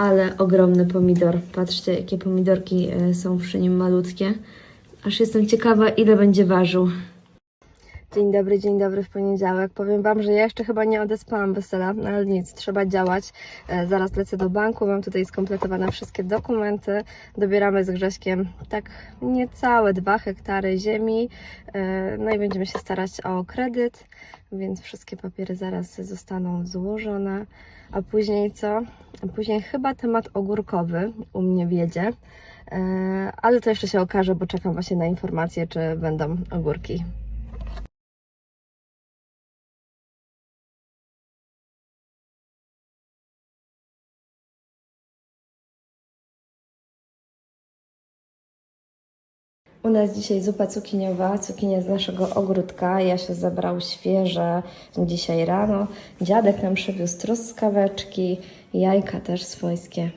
Ale ogromny pomidor. Patrzcie, jakie pomidorki e, są przy nim malutkie. Aż jestem ciekawa, ile będzie ważył. Dzień dobry, dzień dobry w poniedziałek. Powiem Wam, że ja jeszcze chyba nie odespałam wesela, no ale nic, trzeba działać. E, zaraz lecę do banku, mam tutaj skompletowane wszystkie dokumenty. Dobieramy z Grześkiem tak niecałe dwa hektary ziemi. E, no i będziemy się starać o kredyt, więc wszystkie papiery zaraz zostaną złożone. A później co? A później chyba temat ogórkowy u mnie wiedzie. E, ale to jeszcze się okaże, bo czekam właśnie na informacje, czy będą ogórki. U nas dzisiaj zupa cukiniowa, cukinie z naszego ogródka. Jasia zabrał świeże dzisiaj rano. Dziadek nam przywiózł truskaweczki, jajka też swojskie.